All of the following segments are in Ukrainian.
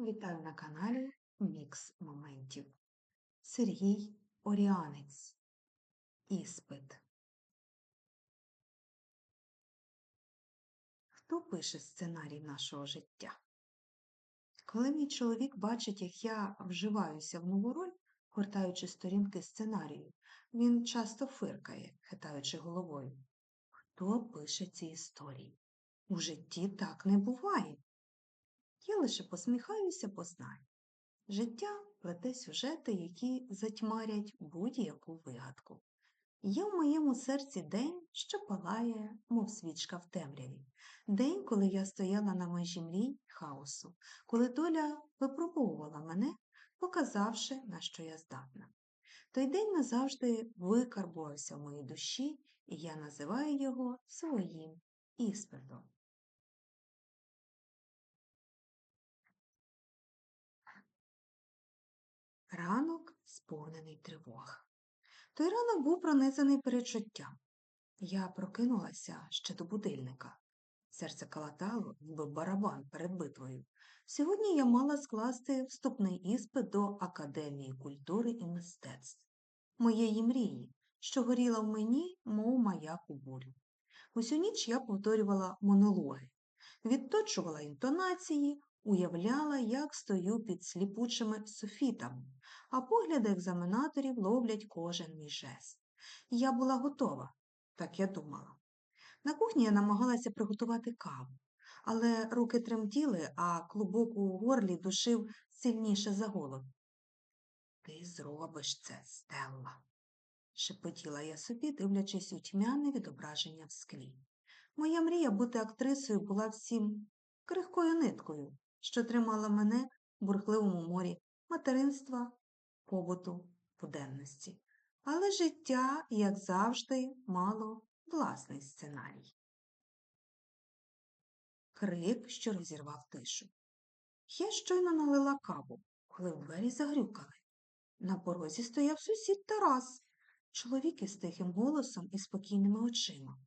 Вітаю на каналі Мікс Моментів. Сергій Оріанець. Іспит. Хто пише сценарій нашого життя? Коли мій чоловік бачить, як я вживаюся в нову роль, гортаючи сторінки сценарію, він часто фиркає, хитаючи головою. Хто пише ці історії? У житті так не буває. Я лише посміхаюся, бо знаю. Життя плете сюжети, які затьмарять будь-яку вигадку. Є в моєму серці день, що палає, мов свічка в темряві. День, коли я стояла на межі мрій хаосу, коли доля випробовувала мене, показавши, на що я здатна. Той день назавжди викарбувався в моїй душі, і я називаю його своїм іспитом. Сповнений тривог. Той ранок був пронизаний перечуттям. Я прокинулася ще до будильника. Серце калатало, ніби барабан перед битвою. Сьогодні я мала скласти вступний іспит до Академії культури і мистецтв, моєї мрії, що горіла в мені, мов маяк у бурю. Усю ніч я повторювала монологи, відточувала інтонації, уявляла, як стою під сліпучими софітами, а погляди екзаменаторів ловлять кожен мій жест. Я була готова, так я думала. На кухні я намагалася приготувати каву, але руки тремтіли, а клубок у горлі душив сильніше за голод. Ти зробиш це, Стелла, шепотіла я собі, дивлячись у тьмяне відображення в склі. Моя мрія бути актрисою була всім крихкою ниткою, що тримала мене в бурхливому морі материнства, побуту, буденності. Але життя, як завжди, мало власний сценарій. Крик, що розірвав тишу. Я щойно налила каву, коли в двері загрюкали. На порозі стояв сусід Тарас, чоловік із тихим голосом і спокійними очима,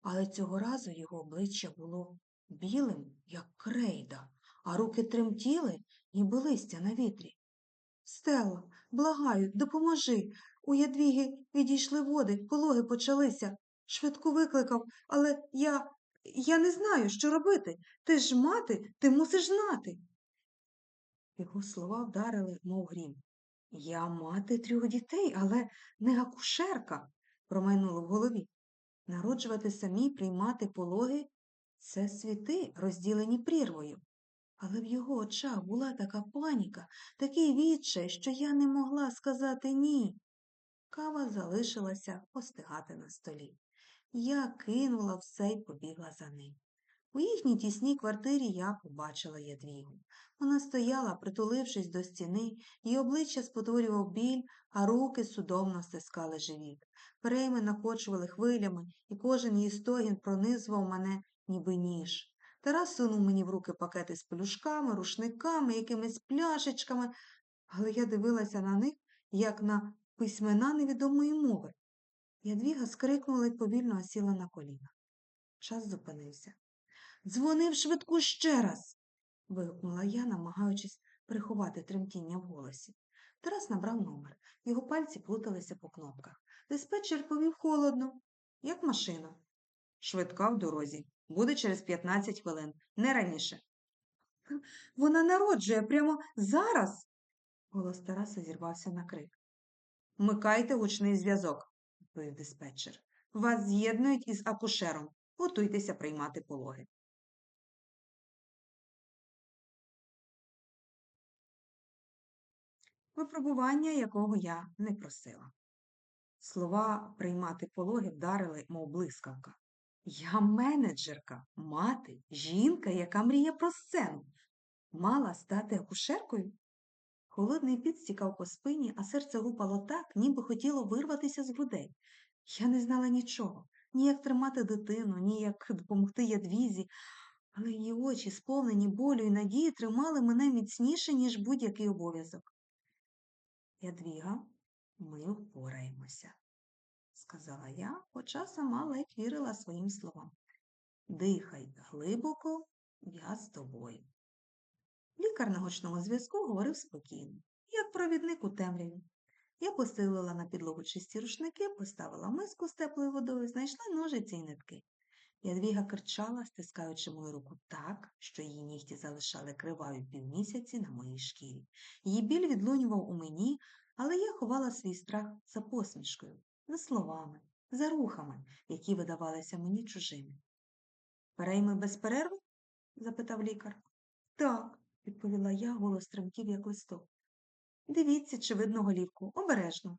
але цього разу його обличчя було білим, як крейда, а руки тремтіли, ніби листя на вітрі. Стелла, благаю, допоможи. У ядвіги відійшли води, пологи почалися. Швидко викликав, але я. я не знаю, що робити. Ти ж мати, ти мусиш знати. Його слова вдарили, мов грім. Я мати трьох дітей, але не акушерка, промайнуло в голові. Народжувати самі, приймати пологи це світи, розділені прірвою. Але в його очах була така паніка, такий відчай, що я не могла сказати ні. Кава залишилася остигати на столі. Я кинула все й побігла за ним. У їхній тісній квартирі я побачила ядвігу. Вона стояла, притулившись до стіни, її обличчя спотворював біль, а руки судомно стискали живіт. Перейми накочували хвилями, і кожен її стогін пронизував мене, ніби ніж. Тарас сунув мені в руки пакети з пелюшками, рушниками, якимись пляшечками, але я дивилася на них, як на письмена невідомої мови. Ядвіга скрикнула й повільно осіла на коліна. Час зупинився. Дзвонив швидку ще раз. вигукнула я, намагаючись приховати тремтіння в голосі. Тарас набрав номер. Його пальці плуталися по кнопках. Диспетчер повів холодно, як машина. Швидка в дорозі. Буде через 15 хвилин, не раніше. Вона народжує прямо зараз. Голос Тараса зірвався на крик. Микайте гучний зв'язок, відповів диспетчер. Вас з'єднують із акушером. Готуйтеся приймати пологи. Випробування, якого я не просила. Слова приймати пологи вдарили, мов блискавка. Я менеджерка, мати, жінка, яка мріє про сцену. Мала стати акушеркою? Холодний піт стікав по спині, а серце гупало так, ніби хотіло вирватися з грудей. Я не знала нічого, ні як тримати дитину, ні як допомогти ядвізі, але її очі, сповнені болю і надії, тримали мене міцніше, ніж будь-який обов'язок. Ядвіга, ми впораємося сказала я, хоча сама ледь вірила своїм словам. Дихай глибоко, я з тобою. Лікар на гучному зв'язку говорив спокійно, як провідник у темряві. Я постелила на підлогу чисті рушники, поставила миску з теплою водою, знайшла ножиці й нитки. Ядвіга кричала, стискаючи мою руку так, що її нігті залишали криваві півмісяці на моїй шкірі. Її біль відлунював у мені, але я ховала свій страх за посмішкою, за словами, за рухами, які видавалися мені чужими. Перейми без перерви? запитав лікар. Так, відповіла я, голос тремтів, як листок. Дивіться, чи видно голівку, обережно.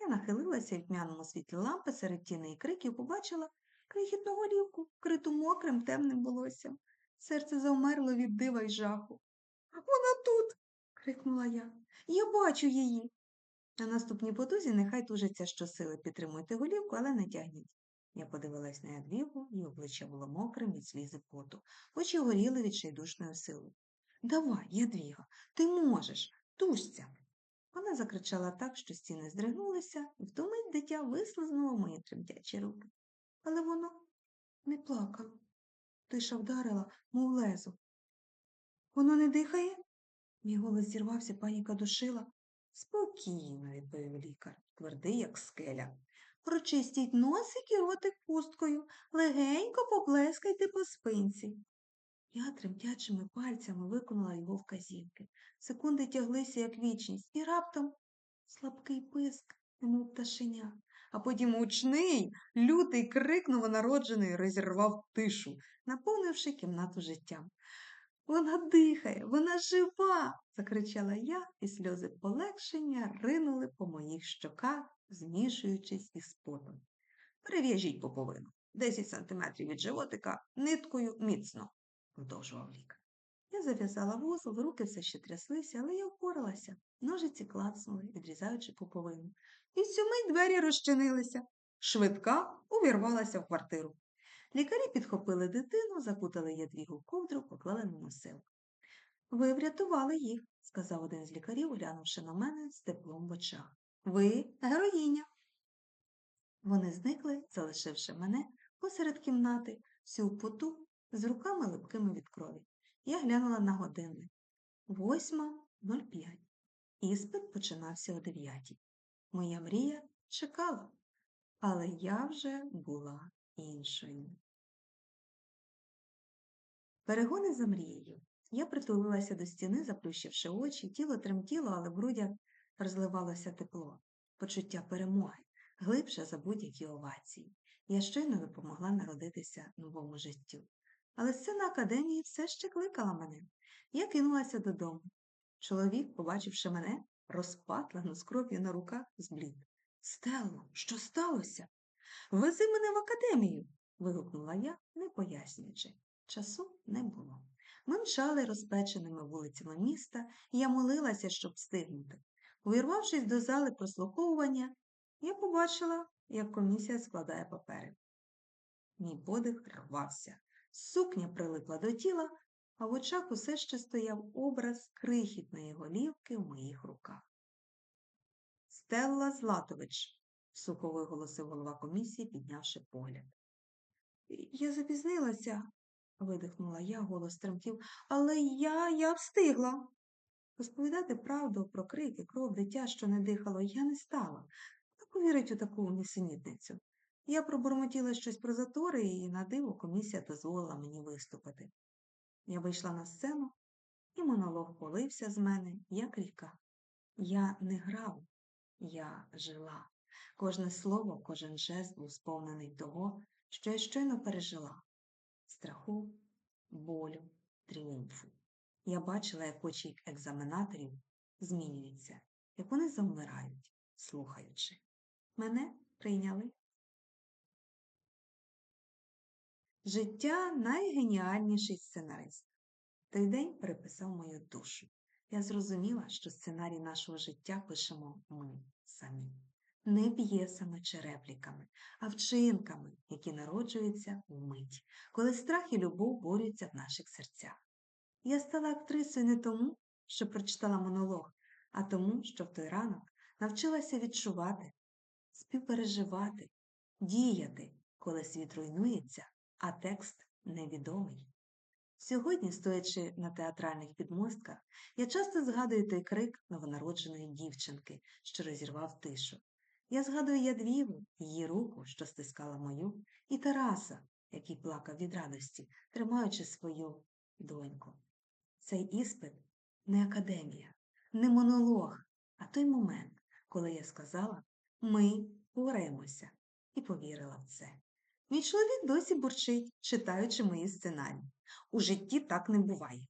Я нахилилася і в тьмяному світлі лампи серед тіней і криків побачила крихітну голівку, вкриту мокрим темним волоссям. Серце завмерло від дива й жаху. Вона тут. крикнула я. Я бачу її. На наступній потузі нехай тужиться щосили. Підтримуйте голівку, але не тягніть. Я подивилась на ядвігу, її обличчя було мокрим від слізи поту, очі горіли від шайдушної сили. Давай, ядвіга, ти можеш, тужся. Вона закричала так, що стіни здригнулися, і в дитя вислизнуло мої тремтячі руки. Але воно не плакало. Тиша вдарила, мов лезо. Воно не дихає? Мій голос зірвався, паніка душила. Спокійно, відповів лікар, твердий, як скеля. Прочистіть носик і ротик пусткою, легенько поплескайте по спинці. Я тремтячими пальцями виконала його вказівки. Секунди тяглися, як вічність, і раптом слабкий писк, немов пташеня, а потім гучний, лютий крик новонароджений розірвав тишу, наповнивши кімнату життям. Вона дихає, вона жива. закричала я, і сльози полегшення ринули по моїх щоках, змішуючись із потом. Перев'яжіть поповину. Десять сантиметрів від животика ниткою міцно, продовжував лікар. Я зав'язала вузол, руки все ще тряслися, але я впоралася. Ножиці клацнули, відрізаючи пуповину. І мить двері розчинилися. Швидка увірвалася в квартиру. Лікарі підхопили дитину, закутали ядвігу в ковдру, поклали на носилку. Ви врятували їх, сказав один з лікарів, глянувши на мене з теплом в очах. Ви героїня. Вони зникли, залишивши мене посеред кімнати, всю поту, з руками липкими від крові. Я глянула на годинник. Восьма нуль п'ять. Іспит починався о дев'ятій. Моя мрія чекала, але я вже була іншою. Перегони за мрією. Я притулилася до стіни, заплющивши очі, тіло тремтіло, але в грудях розливалося тепло, почуття перемоги, глибше за будь-які овації. Я щойно допомогла народитися новому життю. Але сцена академії все ще кликала мене. Я кинулася додому. Чоловік, побачивши мене, розпатлено з кров'ю на руках, зблід. Стелло, що сталося? Вези мене в академію. вигукнула я, не пояснюючи. Часу не було. Ми мчали розпеченими вулицями міста, і я молилася, щоб встигнути. Увірвавшись до зали прослуховування, я побачила, як комісія складає папери. Мій подих рвався. Сукня прилипла до тіла, а в очах усе ще стояв образ крихітної голівки в моїх руках. Стелла Златович, сухо виголосив голова комісії, піднявши погляд. Я запізнилася, видихнула я, голос тремтів, але я я встигла. Розповідати правду про крики, кров дитя, що не дихало, я не стала. Не повірить у таку несенітницю. Я пробурмотіла щось про затори, і на диво комісія дозволила мені виступити. Я вийшла на сцену, і монолог полився з мене, як ріка. Я не грав, я жила. Кожне слово, кожен жест був сповнений того, що я щойно пережила страху, болю, тріумфу. Я бачила, як очі екзаменаторів змінюються, як вони завмирають, слухаючи. Мене прийняли. Життя найгеніальніший сценарист. Той день переписав мою душу. Я зрозуміла, що сценарій нашого життя пишемо ми самі. Не п'єсами чи репліками, а вчинками, які народжуються вмить, коли страх і любов борються в наших серцях. Я стала актрисою не тому, що прочитала монолог, а тому, що в той ранок навчилася відчувати, співпереживати, діяти, коли світ руйнується, а текст невідомий. Сьогодні, стоячи на театральних підмостках, я часто згадую той крик новонародженої дівчинки, що розірвав тишу. Я згадую Ядвігу, її руку, що стискала мою, і Тараса, який плакав від радості, тримаючи свою доньку. Цей іспит не академія, не монолог, а той момент, коли я сказала ми впораємося і повірила в це. Мій чоловік досі бурчить, читаючи мої сценарії. У житті так не буває.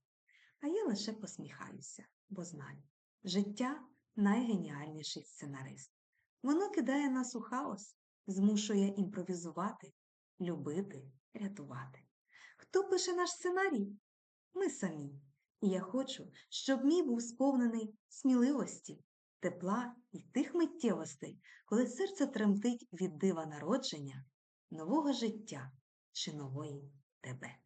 А я лише посміхаюся, бо знаю, життя найгеніальніший сценарист. Воно кидає нас у хаос, змушує імпровізувати, любити, рятувати. Хто пише наш сценарій? Ми самі. І я хочу, щоб мій був сповнений сміливості, тепла і тих миттєвостей, коли серце тремтить від дива народження, нового життя чи нової тебе.